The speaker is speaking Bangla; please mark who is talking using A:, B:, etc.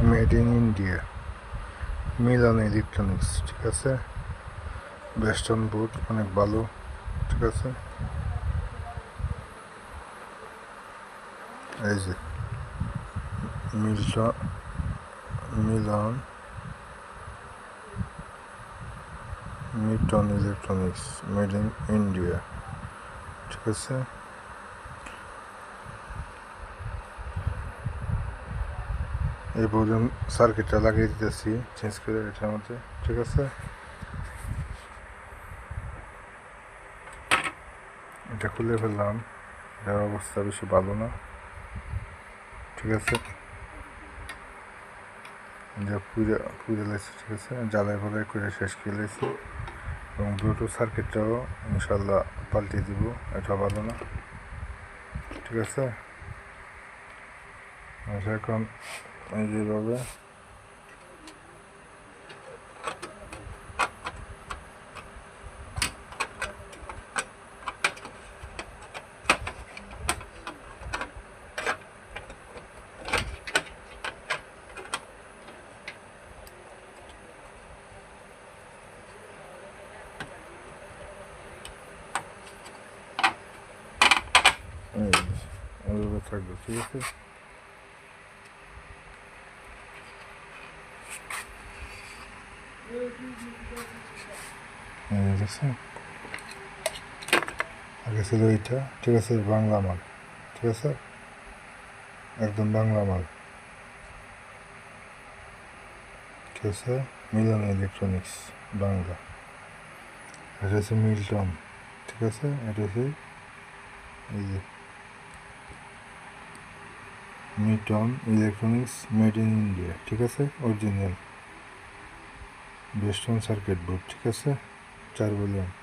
A: Made in India. Milon electronics, ঠিক আছে? ওয়েস্টার্ন বুট অনেক ভালো, ঠিক আছে? এই যে Milton Milon Milton electronics, made in India, ঠিক আছে? এই পর্যন্ত সার্কিটটা লাগিয়ে দিতেছি চেঞ্জ করে এটার মধ্যে, ঠিক আছে? এটা খুলে ফেললাম, এটার অবস্থা বেশি ভালো না, ঠিক আছে? যা পুজো পুজো লাগছে, ঠিক আছে? জ্বালাই ফালাই করে শেষ করে লেছি এবং ব্লুটুথ সার্কিটটাও ইনশাল্লাহ পাল্টে দিব, এটা ভালো না, ঠিক আছে? আচ্ছা এখন এই যেভাবে এই যে, এইভাবে থাকবে ঠিক আছে এই দেখছে আগে ছিল এইটা, ঠিক আছে, বাংলা মাল, ঠিক আছে? একদম বাংলা মাল। ঠিক আছে, মিলন ইলেকট্রনিক্স, বাংলা। এটা হচ্ছে মিল্টন, ঠিক আছে? এটা হচ্ছে এই যে Milton electronics made in India, ঠিক আছে? অরিজিনাল। বেস্টন সার্কিট বোর্ড ঠিক আছে? চার ভলিউম।